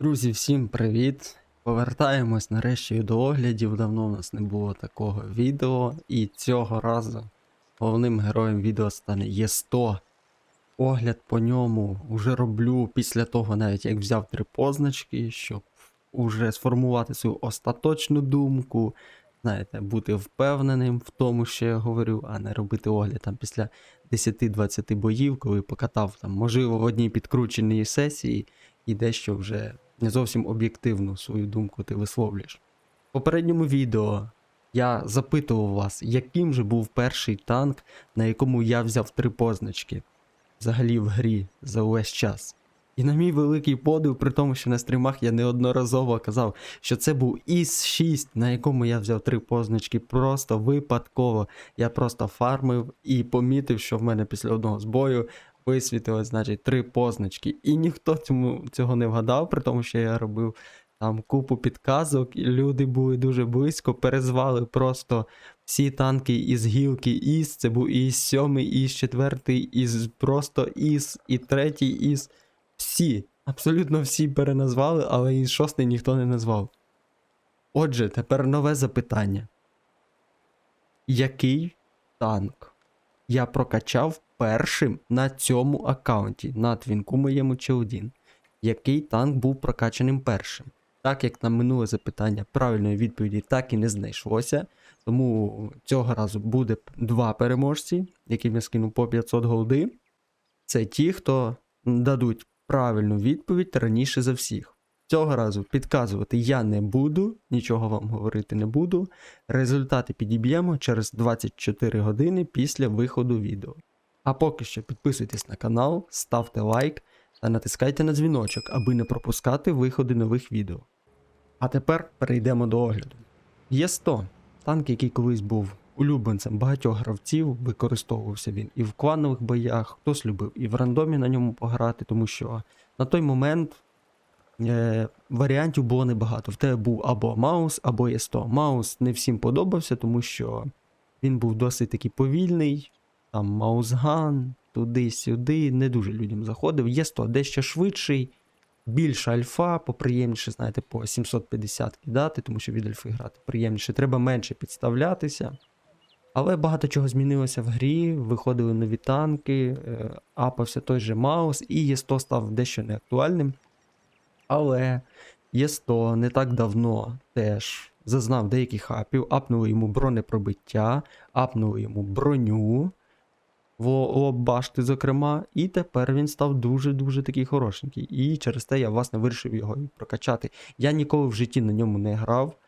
Друзі, всім привіт! Повертаємось нарешті до оглядів. Давно в нас не було такого відео. І цього разу головним героєм відео стане Є100. Огляд по ньому вже роблю після того, навіть як взяв три позначки, щоб уже сформувати свою остаточну думку. Знаєте, бути впевненим в тому, що я говорю, а не робити огляд там після 10-20 боїв, коли покатав там, можливо, в одній підкрученій сесії і дещо вже не зовсім об'єктивну свою думку ти висловлюєш. В попередньому відео я запитував вас, яким же був перший танк, на якому я взяв три позначки взагалі в грі за увесь час. І на мій великий подив, при тому, що на стрімах я неодноразово казав, що це був ІС-6, на якому я взяв три позначки просто випадково. Я просто фармив і помітив, що в мене після одного збою висвітилось, значить, три позначки. І ніхто цьому, цього не вгадав, при тому, що я робив там купу підказок, і люди були дуже близько, перезвали просто всі танки із гілки ІС. Це був ІС 7, ІС 4, ІС просто ІС, і третій ІС. Всі, абсолютно всі переназвали, але ІС 6 ніхто не назвав. Отже, тепер нове запитання. Який танк я прокачав першим на цьому аккаунті, на твінку моєму чи один? Який танк був прокачаним першим? Так як на минуле запитання правильної відповіді так і не знайшлося, тому цього разу буде два переможці, яким я скину по 500 голди. Це ті, хто дадуть правильну відповідь раніше за всіх. Цього разу підказувати я не буду, нічого вам говорити не буду. Результати підіб'ємо через 24 години після виходу відео. А поки що підписуйтесь на канал, ставте лайк та натискайте на дзвіночок, аби не пропускати виходи нових відео. А тепер перейдемо до огляду. Є 100 танк, який колись був улюбленцем багатьох гравців, використовувався він і в кланових боях, хтось любив і в рандомі на ньому пограти, тому що на той момент е, варіантів було небагато. В тебе був або Маус, або Є100. Маус не всім подобався, тому що він був досить такий повільний, там Маусган, туди-сюди, не дуже людям заходив. Є100 дещо швидший, більша альфа, поприємніше, знаєте, по 750 кидати, тому що від альфи грати приємніше. Треба менше підставлятися. Але багато чого змінилося в грі, виходили нові танки, е, апався той же Маус, і Є100 став дещо неактуальним. Але Є100 не так давно теж зазнав деяких апів, апнули йому бронепробиття, апнули йому броню в лоб-башти, зокрема, і тепер він став дуже-дуже такий хорошенький. І через те я, власне, вирішив його прокачати. Я ніколи в житті на ньому не грав.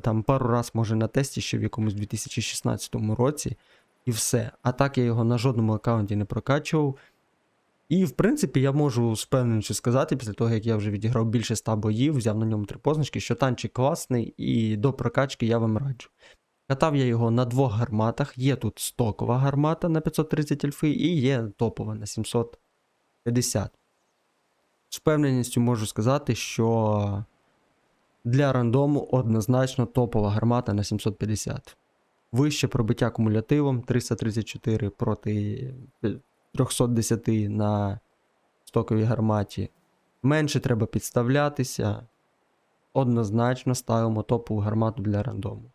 Там пару раз, може, на тесті ще в якомусь 2016 році, і все. А так я його на жодному аккаунті не прокачував. І, в принципі, я можу з впевненістю сказати, після того, як я вже відіграв більше 100 боїв, взяв на ньому три позначки, що танчик класний, і до прокачки я вам раджу. Катав я його на двох гарматах. Є тут стокова гармата на 530 альфи і є топова на 750. З впевненістю можу сказати, що для рандому однозначно топова гармата на 750. Вище пробиття кумулятивом 334 проти 310 на стоковій гарматі. Менше треба підставлятися. Однозначно ставимо топову гармату для рандому.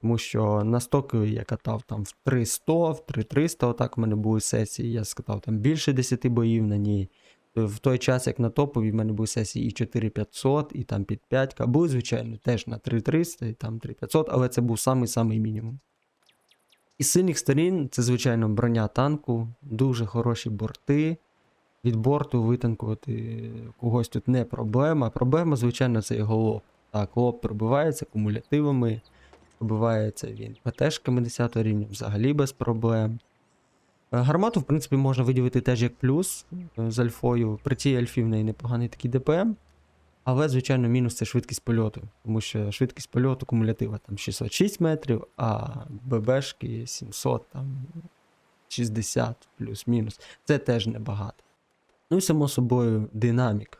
Тому що на стоковій я катав там в 300, в 3300, отак у мене були сесії. Я скатав там більше 10 боїв на ній. В той час, як на топовій, в мене були сесії і 4500, і там під 5. Були, звичайно, теж на 3300, і там 3500, але це був самий-самий мінімум. Із сильних сторін це, звичайно, броня танку, дуже хороші борти. Від борту витанкувати когось тут не проблема. Проблема, звичайно, це його лоб. Так, лоб пробивається кумулятивами, пробивається він ПТшками 10 рівня, взагалі без проблем. Е, Гармату, в принципі, можна виділити теж як плюс е, з альфою. При цій альфі в неї непоганий такий ДПМ. Але, звичайно, мінус це швидкість польоту. Тому що швидкість польоту кумулятива там 606 метрів, а ББшки 700, там 60 плюс-мінус. Це теж небагато. Ну і само собою динаміка.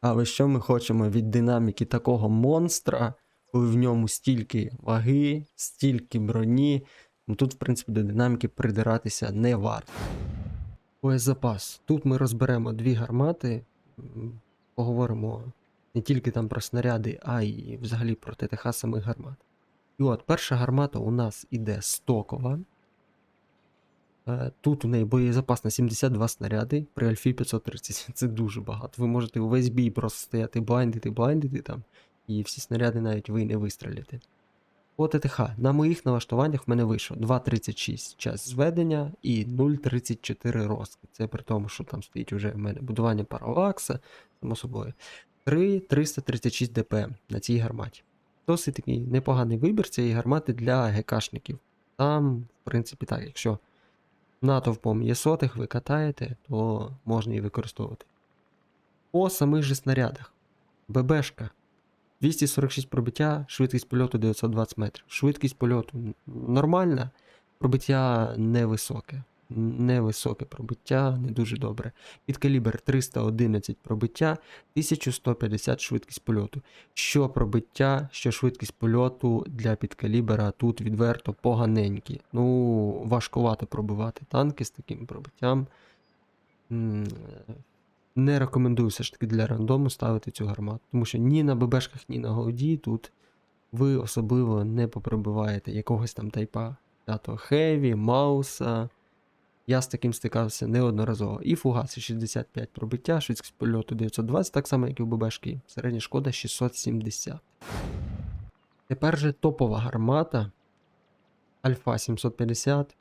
Але що ми хочемо від динаміки такого монстра, коли в ньому стільки ваги, стільки броні. Ну тут, в принципі, до динаміки придиратися не варто. Боєзапас. Тут ми розберемо дві гармати, поговоримо Не тільки там про снаряди, а й взагалі про ТТХ самих гармат. І от перша гармата у нас іде стокова. Е, Тут у неї боєзапас на 72 снаряди при Альфі 530. Це дуже багато. Ви можете увесь бій просто стояти блайндити, блайндити там, і всі снаряди навіть ви не вистрілите. По ТТХ. На моїх налаштуваннях в мене вийшло 2.36 час зведення і 0.34 розкид. Це при тому, що там стоїть вже в мене будування паралакса, само собою. 3.336 ДПМ на цій гарматі. Досить такий непоганий вибір цієї гармати для ГКшників. Там, в принципі, так, якщо натовпом є сотих, ви катаєте, то можна її використовувати. По самих же снарядах. ББшка 246 пробиття, швидкість польоту 920 метрів. Швидкість польоту нормальна, пробиття невисоке. Невисоке пробиття, не дуже добре. Під калібр 311 пробиття, 1150 швидкість польоту. Що пробиття, що швидкість польоту для підкалібера тут відверто поганенькі. Ну, важкувато пробивати танки з таким пробиттям. Не рекомендую все ж таки для рандому ставити цю гармату, тому що ні на ББшках, ні на голді тут ви особливо не попробиваєте якогось там тайпа 5 Хеві, Мауса. Я з таким стикався неодноразово. І фугаси 65 пробиття, швидкість польоту 920, так само, як і у ББшки. Середня шкода 670. Тепер же топова гармата. Альфа 750.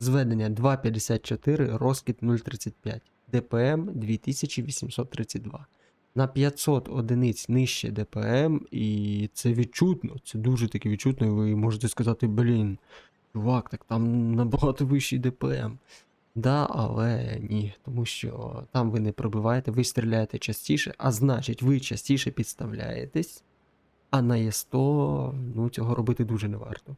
Зведення 2.54, розкид 0.35. ДПМ 2832. На 500 одиниць нижче ДПМ, і це відчутно. Це дуже таки відчутно. І ви можете сказати, блін, чувак, так там набагато вищий ДПМ. Да, але ні, тому що там ви не пробиваєте, ви стріляєте частіше, а значить, ви частіше підставляєтесь, а на Є100 ну, цього робити дуже не варто.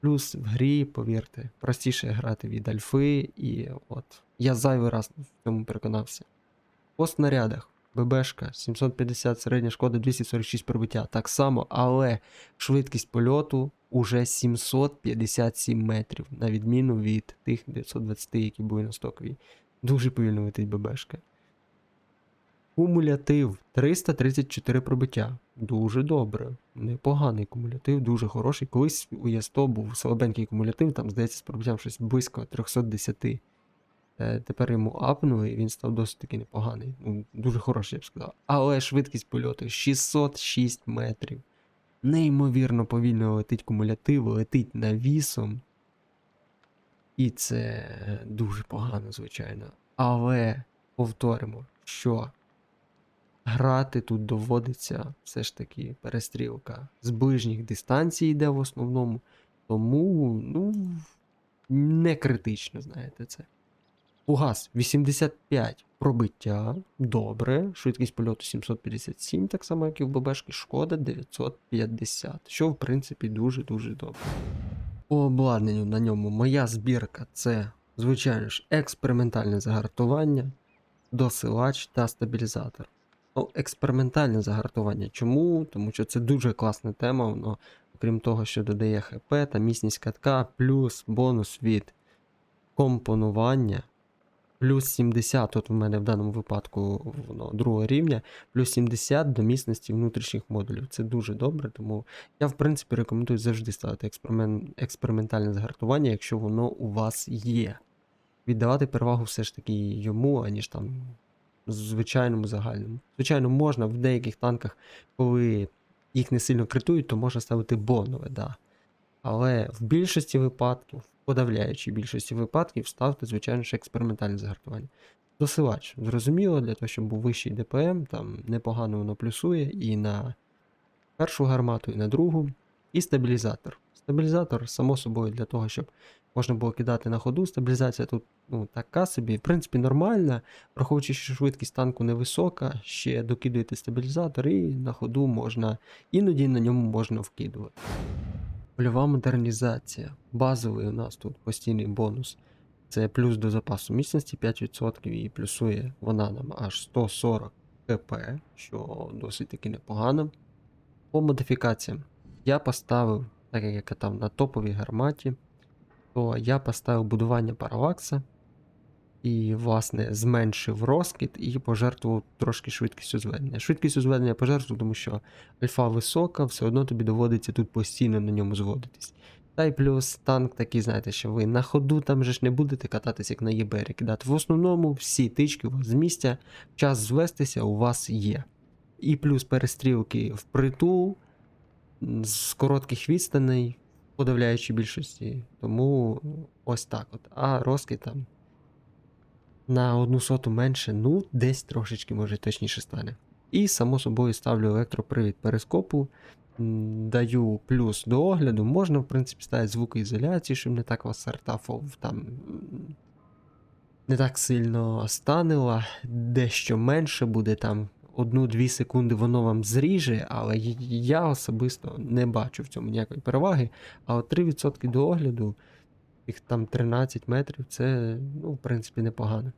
Плюс в грі, повірте, простіше грати від альфи, і от я зайвий раз в цьому переконався. По снарядах. ББшка 750 середня шкода 246 пробиття. Так само, але швидкість польоту уже 757 метрів, на відміну від тих 920, які були на стоковій. Дуже повільно летить ББшка. Кумулятив 334 пробиття. Дуже добре. Непоганий кумулятив, дуже хороший. Колись у Є100 був слабенький кумулятив, там, здається, з пробиттям щось близько 310. Е, Тепер йому апнули, і він став досить таки непоганий. Ну, дуже хороший, я б сказав. Але швидкість польоту 606 метрів. Неймовірно повільно летить кумулятив, летить навісом. І це дуже погано, звичайно. Але повторимо, що грати тут доводиться все ж таки перестрілка з ближніх дистанцій йде в основному. Тому, ну, не критично, знаєте це. Фугас 85 пробиття. Добре. Швидкість польоту 757, так само, як і в ББшки. Шкода 950. Що, в принципі, дуже-дуже добре. По обладнанню на ньому моя збірка це, звичайно ж, експериментальне загартування, досилач та стабілізатор. Ну, експериментальне загартування. Чому? Тому що це дуже класна тема, воно, окрім того, що додає ХП та міцність катка, плюс бонус від компонування. Плюс 70, тут в мене в даному випадку воно другого рівня, плюс 70 до міцності внутрішніх модулів. Це дуже добре, тому я, в принципі, рекомендую завжди ставити експеримен... експериментальне загартування, якщо воно у вас є. Віддавати перевагу все ж таки йому, аніж там звичайному загальному. Звичайно, можна в деяких танках, коли їх не сильно критують, то можна ставити бонове, да. Але в більшості випадків, в подавляючій більшості випадків, ставте, звичайно ж, експериментальне загартування. Досилач, зрозуміло, для того, щоб був вищий ДПМ, там непогано воно плюсує і на першу гармату, і на другу. І стабілізатор. Стабілізатор, само собою, для того, щоб можна було кидати на ходу. Стабілізація тут ну, така собі, в принципі, нормальна, враховуючи, що швидкість танку невисока, ще докидуєте стабілізатор, і на ходу можна, іноді на ньому можна вкидувати. Польова модернізація. Базовий у нас тут постійний бонус. Це плюс до запасу міцності 5% і плюсує вона нам аж 140 КП, що досить таки непогано. По модифікаціям я поставив, так як я катав на топовій гарматі, то я поставив будування паралакса і, власне, зменшив розкид і пожертвував трошки швидкістю зведення. Швидкістю зведення пожертвував, тому що альфа висока, все одно тобі доводиться тут постійно на ньому зводитись. Та й плюс танк такий, знаєте, що ви на ходу там же ж не будете кататись, як на ЄБРі кидати. В основному всі тички у вас з місця, час звестися у вас є. І плюс перестрілки в притул з коротких відстаней, подавляючій більшості. Тому ось так от. А розкид там на одну соту менше, ну, десь трошечки, може, точніше стане. І, само собою, ставлю електропривід перископу, даю плюс до огляду. Можна, в принципі, ставити звукоізоляцію, щоб не так вас артафов там не так сильно станило, дещо менше буде там. Одну-дві секунди воно вам зріже, але я особисто не бачу в цьому ніякої переваги. А от 3% до огляду, їх там 13 метрів, це, ну, в принципі, непогано.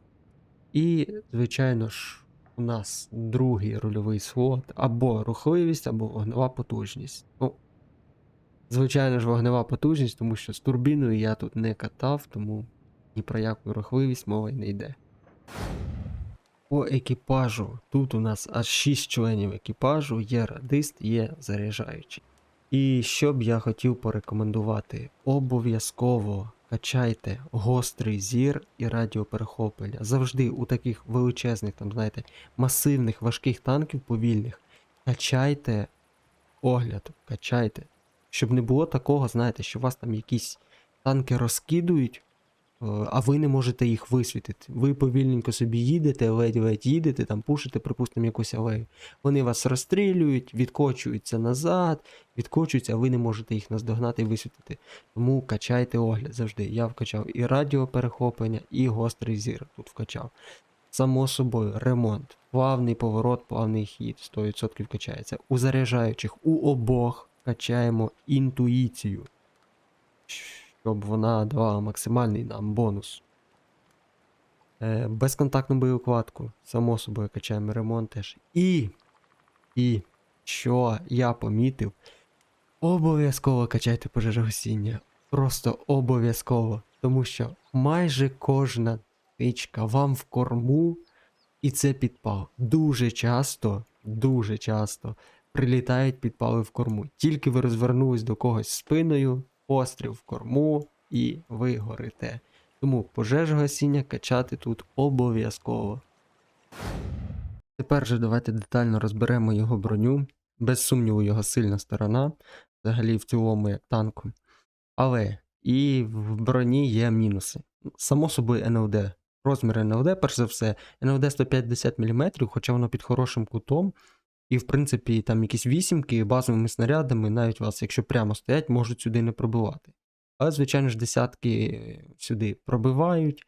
І, звичайно ж, у нас другий рульовий слот або рухливість, або вогнева потужність. Ну, звичайно ж, вогнева потужність, тому що з турбіною я тут не катав, тому ні про яку рухливість мова й не йде. По екіпажу. Тут у нас аж 6 членів екіпажу, є радист, є заряджаючий. І що б я хотів порекомендувати, обов'язково качайте гострий зір і радіоперехоплення. Завжди у таких величезних, там, знаєте, масивних, важких танків повільних. Качайте огляд, качайте. Щоб не було такого, знаєте, що вас там якісь танки розкидують, а ви не можете їх висвітити. Ви повільненько собі їдете, ледь-ледь їдете, там пушите, припустимо, якусь алею. Вони вас розстрілюють, відкочуються назад, відкочуються, а ви не можете їх наздогнати і висвітити. Тому качайте огляд завжди. Я вкачав і радіоперехоплення, і гострий зір тут вкачав. Само собою, ремонт, плавний поворот, плавний хід, 100% качається. У заряджаючих у обох качаємо інтуїцію, щоб вона давала максимальний нам бонус. Е, безконтактну боєукладку, само собою качаємо ремонт теж. І, і, що я помітив, обов'язково качайте пожежогасіння. Просто обов'язково. Тому що майже кожна тичка вам в корму, і це підпал. Дуже часто, дуже часто прилітають підпали в корму. Тільки ви розвернулись до когось спиною, постріл в корму, і ви горите. Тому пожежогасіння качати тут обов'язково. Тепер же давайте детально розберемо його броню. Без сумніву, його сильна сторона, взагалі в цілому як танку. Але і в броні є мінуси. Само собою НЛД. Розмір НЛД, перш за все, НЛД 150 мм, хоча воно під хорошим кутом. І, в принципі, там якісь вісімки базовими снарядами, навіть вас, якщо прямо стоять, можуть сюди не пробивати. Але, звичайно ж, десятки сюди пробивають,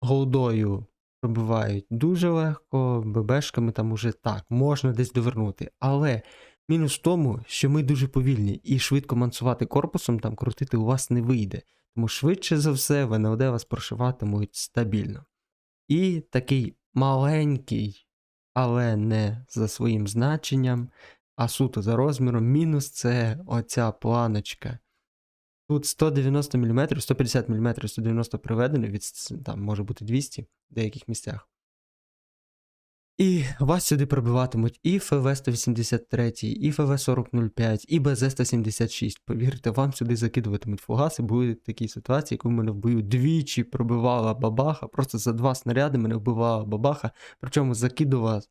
голдою пробивають дуже легко, ББшками там уже так, можна десь довернути. Але мінус в тому, що ми дуже повільні, і швидко мансувати корпусом там крутити у вас не вийде. Тому швидше за все в НЛД вас прошиватимуть стабільно. І такий маленький, але не за своїм значенням, а суто за розміром, мінус це оця планочка. Тут 190 мм, 150 мм, 190 приведено, від там може бути 200 в деяких місцях. І вас сюди пробиватимуть і ФВ 183, і ФВ 4005, і БЗ 176. Повірте, вам сюди закидуватимуть фугаси. Були такі ситуації, коли мене в бою двічі пробивала бабаха. Просто за два снаряди мене вбивала бабаха. Причому закидувала з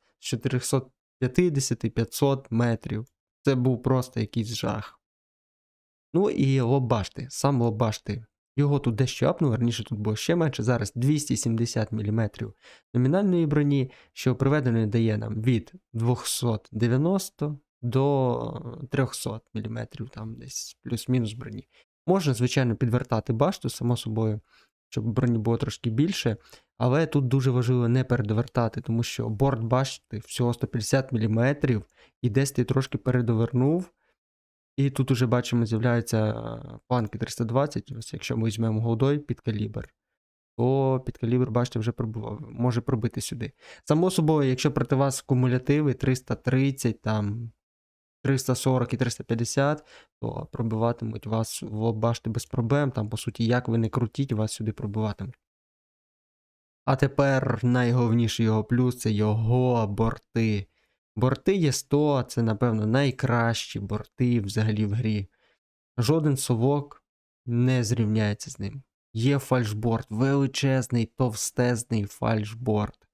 450-500 метрів. Це був просто якийсь жах. Ну і лобашти, сам лобашти. Його тут дещо апнули, раніше тут було ще менше, зараз 270 мм номінальної броні, що приведеної дає нам від 290 до 300 мм, там десь плюс-мінус броні. Можна, звичайно, підвертати башту, само собою, щоб броні було трошки більше, але тут дуже важливо не передовертати, тому що борт башти всього 150 мм, і десь ти трошки передовернув. І тут уже бачимо, з'являються е, планки 320. Ось якщо ми візьмемо голдой під калібр, то під калібр, бачите, вже пробував, може пробити сюди. Само собою, якщо проти вас кумулятиви 330, там 340 і 350, то пробиватимуть вас в башти без проблем. Там, по суті, як ви не крутіть, вас сюди пробиватимуть. А тепер найголовніший його плюс це його борти. Борти є 100, це, напевно, найкращі борти взагалі в грі. Жоден совок не зрівняється з ним. Є фальшборд, величезний, товстезний фальшборд,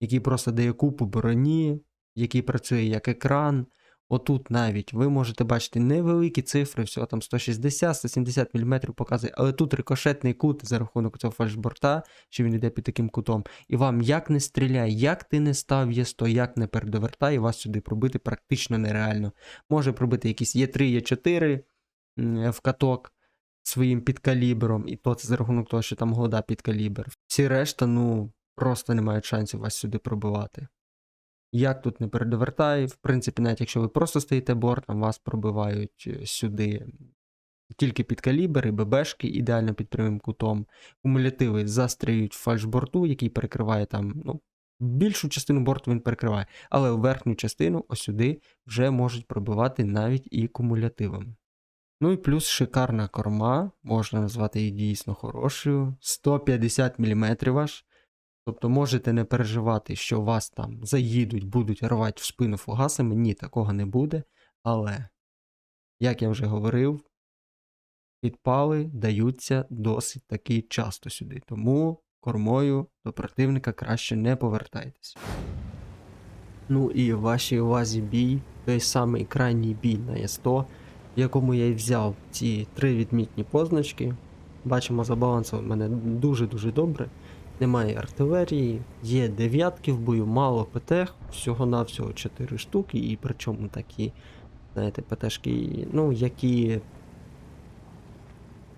який просто дає купу броні, який працює як екран. Отут навіть ви можете бачити невеликі цифри, всього там 160-170 мм показує, але тут рикошетний кут за рахунок цього фальшборта, що він йде під таким кутом. І вам як не стріляй, як ти не став Є100, як не передовертай, вас сюди пробити практично нереально. Може пробити якісь Є3, Є4 м, в каток своїм підкалібром, і то це за рахунок того, що там голода підкалібр. Всі решта, ну, просто не мають шансів вас сюди пробивати. Як тут не передовертай, в принципі, навіть якщо ви просто стоїте бортом, вас пробивають е, сюди тільки під калібр і ББшки, ідеально під прямим кутом. Кумулятиви застріють в фальшборту, який перекриває там, ну, більшу частину борту він перекриває, але верхню частину ось сюди вже можуть пробивати навіть і кумулятивами. Ну і плюс шикарна корма, можна назвати її дійсно хорошою. 150 мм аж. Тобто можете не переживати, що вас там заїдуть, будуть рвати в спину фугасами. Ні, такого не буде. Але, як я вже говорив, підпали даються досить таки часто сюди. Тому кормою до противника краще не повертайтесь. Ну і в вашій увазі бій, той самий крайній бій на Є100, в якому я й взяв ці три відмітні позначки. Бачимо, забалансував мене дуже-дуже добре. Немає артилерії, є дев'ятки в бою, мало ПТ, всього-навсього 4 штуки, і причому такі, знаєте, ПТшки, ну, які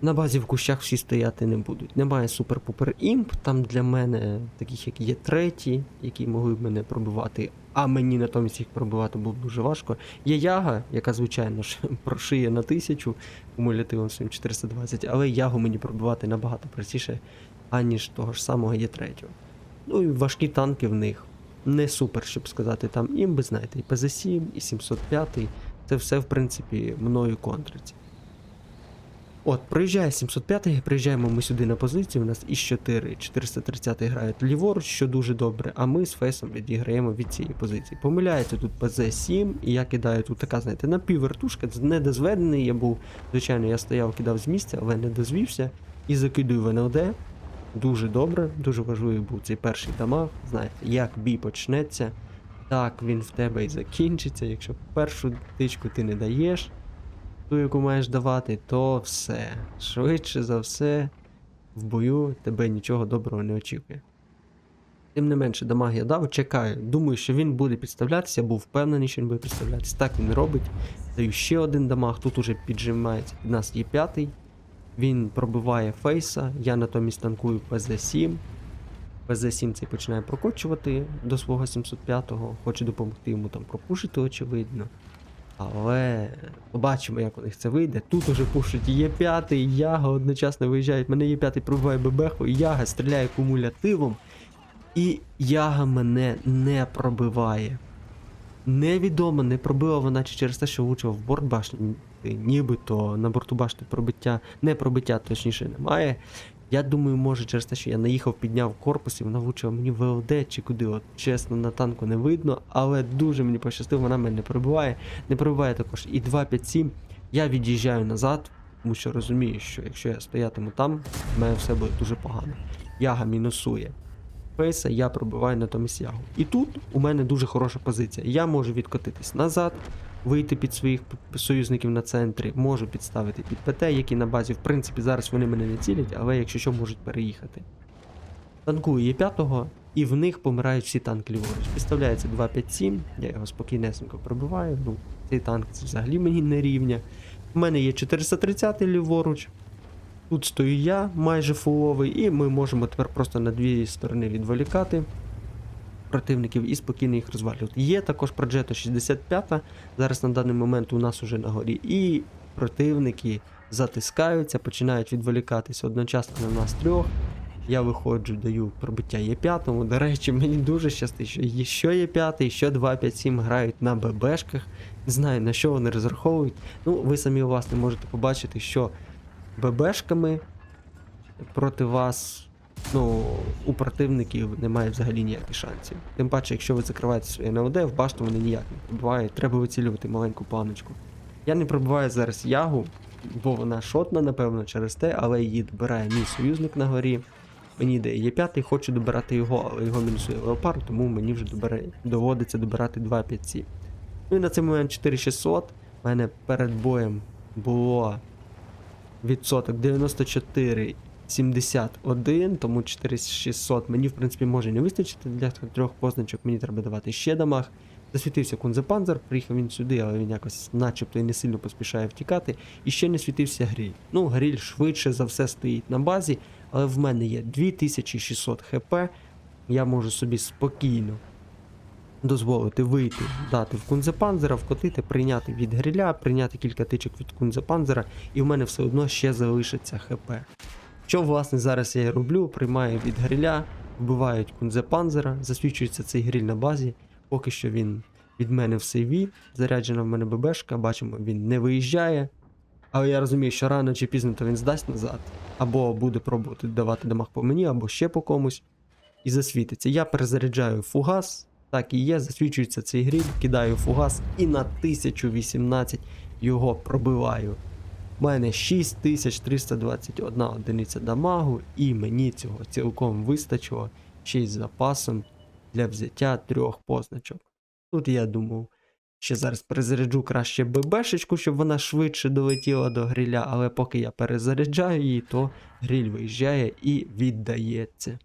на базі в кущах всі стояти не будуть. Немає супер-пупер імп, там для мене, таких як є треті, які могли б мене пробивати, а мені натомість їх пробивати було дуже важко. Є яга, яка, звичайно ж, прошиє на 1000 кумулятивом своїм 420, але ягу мені пробивати набагато простіше, аніж того ж самого є третього. Ну і важкі танки в них. Не супер, щоб сказати, там імби, знаєте, і ПЗ-7, і 705, це все, в принципі, мною контриться. От, проїжджає 705, приїжджаємо ми сюди на позицію, у нас із 4, 430 грають ліворуч, що дуже добре, а ми з фейсом відіграємо від цієї позиції. Помиляється тут ПЗ-7, і я кидаю тут така, знаєте, напіввертушка, недозведений я був. Звичайно, я стояв, кидав з місця, але не дозвівся. І закидую в НЛД. Дуже добре, дуже важливий був цей перший дамаг. Знаєте, як бій почнеться, так він в тебе і закінчиться. Якщо першу тичку ти не даєш, ту, яку маєш давати, то все. Швидше за все, в бою тебе нічого доброго не очікує. Тим не менше, дамаг я дав, чекаю. Думаю, що він буде підставлятися, був впевнений, що він буде підставлятися. Так він робить. Даю ще один дамаг, тут уже піджимається. Під нас є п'ятий. Він пробиває фейса, я натомість танкую ПЗ-7. ПЗ-7 цей починає прокочувати до свого 705-го, хоче допомогти йому там пропушити, очевидно. Але побачимо, як у них це вийде. Тут уже пушить є 5 Яга одночасно виїжджають. Мене є 5 пробиває бебеху, Яга стріляє кумулятивом. І Яга мене не пробиває. Невідомо, не пробила вона чи через те, що влучила в борт башні, нібито на борту башти пробиття, не пробиття, точніше, немає. Я думаю, може через те, що я наїхав, підняв корпус і вона влучила мені ВЛД чи куди. От чесно, на танку не видно, але дуже мені пощастило, вона мене не пробиває. Не пробиває також і 257. Я від'їжджаю назад, тому що розумію, що якщо я стоятиму там, в мене все буде дуже погано. Яга мінусує фейса, я пробиваю натомість ягу. І тут у мене дуже хороша позиція. Я можу відкотитись назад, вийти під своїх союзників на центрі, можу підставити під ПТ, які на базі, в принципі, зараз вони мене не цілять, але якщо що, можуть переїхати. Танкую є 5 і в них помирають всі танки ліворуч. Підставляється 257, я його спокійнесенько пробиваю. Ну, цей танк це взагалі мені не рівня. У мене є 430 ліворуч. Тут стою я, майже фуловий, і ми можемо тепер просто на дві сторони відволікати противників і спокійно їх розвалювати. Є також Progetto 65, зараз на даний момент у нас уже на горі, і противники затискаються, починають відволікатися одночасно на нас трьох. Я виходжу, даю пробиття є п'ятому. До речі, мені дуже щастить, що що є п'ятий, що 257 грають на ББшках. Не знаю на що вони розраховують. Ну, ви самі власне можете побачити, що ББшками проти вас ну, у противників немає взагалі ніяких шансів. Тим паче, якщо ви закриваєте своє НЛД, в башту вони ніяк не пробивають, треба вицілювати маленьку планочку. Я не пробиваю зараз ягу, бо вона шотна, напевно, через те, але її добирає мій союзник на горі. Мені йде є п'ятий, хочу добирати його, але його мінусує леопард, тому мені вже добере, доводиться добирати 2-5 Ну і на цей момент 4600. У мене перед боєм було відсоток 94,71, тому 4600 мені, в принципі, може не вистачити для трьох позначок, мені треба давати ще дамаг. Засвітився Кунзепанзер, приїхав він сюди, але він якось начебто і не сильно поспішає втікати. І ще не світився гріль. Ну, гріль швидше за все стоїть на базі, але в мене є 2600 хп. Я можу собі спокійно дозволити вийти, дати в кунзепанзера, вкотити, прийняти від гриля, прийняти кілька тичок від кунзепанзера, і в мене все одно ще залишиться ХП. Що, власне, зараз я і роблю, приймаю від гриля, вбивають кунзепанзера, засвідчується цей гриль на базі. Поки що він від мене в сейві, заряджена в мене ББшка, бачимо, він не виїжджає. Але я розумію, що рано чи пізно то він здасть назад, або буде пробувати давати дамаг по мені, або ще по комусь. І засвітиться. Я перезаряджаю фугас, так і є, засвічується цей гріль, кидаю фугас і на 1018 його пробиваю. У мене 6321 одиниця дамагу, і мені цього цілком вистачило ще й з запасом для взяття трьох позначок. Тут я думав, ще зараз перезаряджу краще ББшечку, щоб вона швидше долетіла до гриля, але поки я перезаряджаю її, то гриль виїжджає і віддається.